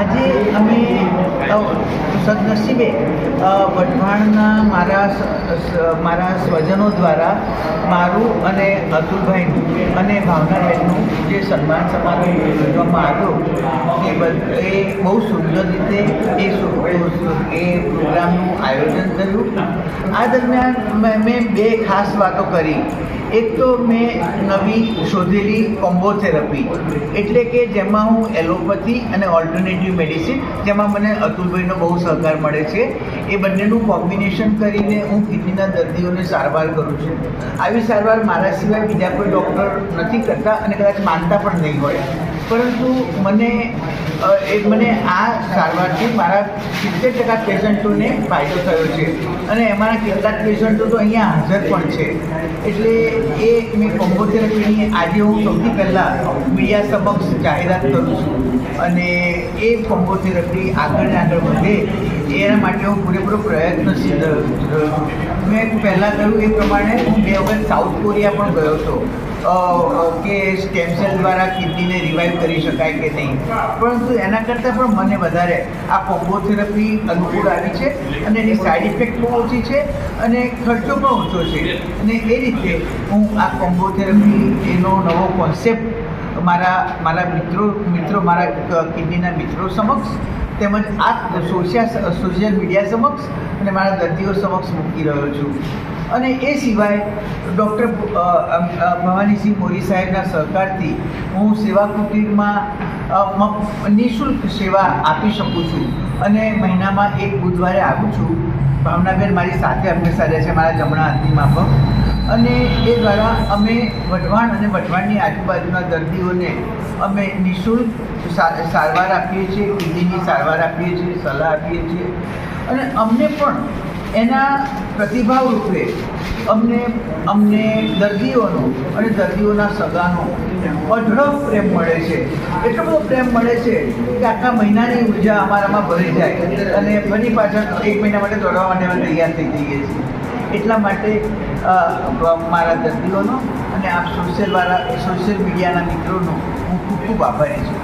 આજે અમે સદનસીબે વઢવાણના મારા મારા સ્વજનો દ્વારા મારું અને અતુલભાઈનું અને ભાવનાબેનનું જે સન્માન સમારોહ યોજવામાં આવ્યો બધ- બહુ સુંદર રીતે એ એ પ્રોગ્રામનું આયોજન કર્યું. આ દરમિયાન મેં- બે ખાસ વાતો કરી. એક તો મેં નવી શોધેલી કોમ્બો થેરપી એટલે કે જેમાં હું એલોપેથી અને ઓલ્ટરનેટિવ મેડિસિન, જેમાં મને અતુલભાઈનો બહુ સહકાર મળે છે, એ બંનેનું કોમ્બિનેશન કરીને હું કિડનીના દર્દીઓને સારવાર કરું છું. આવી સારવાર મારા સિવાય બીજા કોઈ ડૉક્ટર નથી કરતા અને કદાચ માનતા પણ નહીં હોય. પરંતુ મને એ મને આ સારવારથી મારા સિત્તેર ટકા પેશન્ટોને ફાયદો થયો છે. અને એમાંના કેટલાક પેશન્ટો તો અહીંયા હાજર પણ છે. એટલે એ મેં કોમ્બોથેરાપીની આજે હું સૌથી પહેલાં મીડિયા સમક્ષ જાહેરાત કરું છું. અને એ કોમ્બોથેરાપી આગળ ને આગળ વધે, એના માટે હું પૂરેપૂરો પ્રયત્નશીલ મેં પહેલાં કહ્યું એ પ્રમાણે હું બે વખત સાઉથ કોરિયા પણ ગયો હતો. કે સ્ટેમ દ્વારા કિડનીને રિવાઈવ કરી શકાય કે નહીં. પરંતુ એના કરતાં પણ મને વધારે આ કોમ્બોથેરાપી અનુકૂળ આવી છે અને એની સાઈડ ઇફેક્ટ બહુ ઓછી છે અને ખર્ચો પણ ઓછો છે. અને એ રીતે હું આ કોમ્બોથેરાપી એનો નવો કોન્સેપ્ટ મારા મારા મિત્રો મિત્રો મારા કિડનીના મિત્રો સમક્ષ તેમજ આ સોશિયા સોશિયલ મીડિયા સમક્ષ અને મારા દર્દીઓ સમક્ષ મૂકી રહ્યો છું. અને એ સિવાય ડૉક્ટર ભવાનીસિંહ મોરી સાહેબના સહકારથી હું સેવા કુટીરમાં નિઃશુલ્ક સેવા આપી શકું છું. અને મહિનામાં એક બુધવારે આવું છું. ભાવનાબેન મારી સાથે હંમેશા રહે છે, મારા જમણા હાથની માફક. અને એ દ્વારા અમે વઢવાણ અને વઢવાણની આજુબાજુના દર્દીઓને અમે નિઃશુલ્ક સારવાર આપીએ છીએ, કિડનીની સારવાર આપીએ છીએ, સલાહ આપીએ છીએ. અને અમને પણ એના પ્રતિભાવ રૂપે અમને અમને દર્દીઓનો અને દર્દીઓના સગાનો અઢળો પ્રેમ મળે છે. એટલો બધો પ્રેમ મળે છે કે આખા મહિનાની ઊર્જા અમારામાં ભરી જાય અને ફરી પાછળ એક મહિના માટે દોડવા માટે અમે તૈયાર થઈ જઈએ છીએ. એટલા માટે મારા દર્દીઓનો અને આપ સોશિયલ વાળા સોશિયલ મીડિયાના મિત્રોનો હું ખૂબ ખૂબ આભારી છું.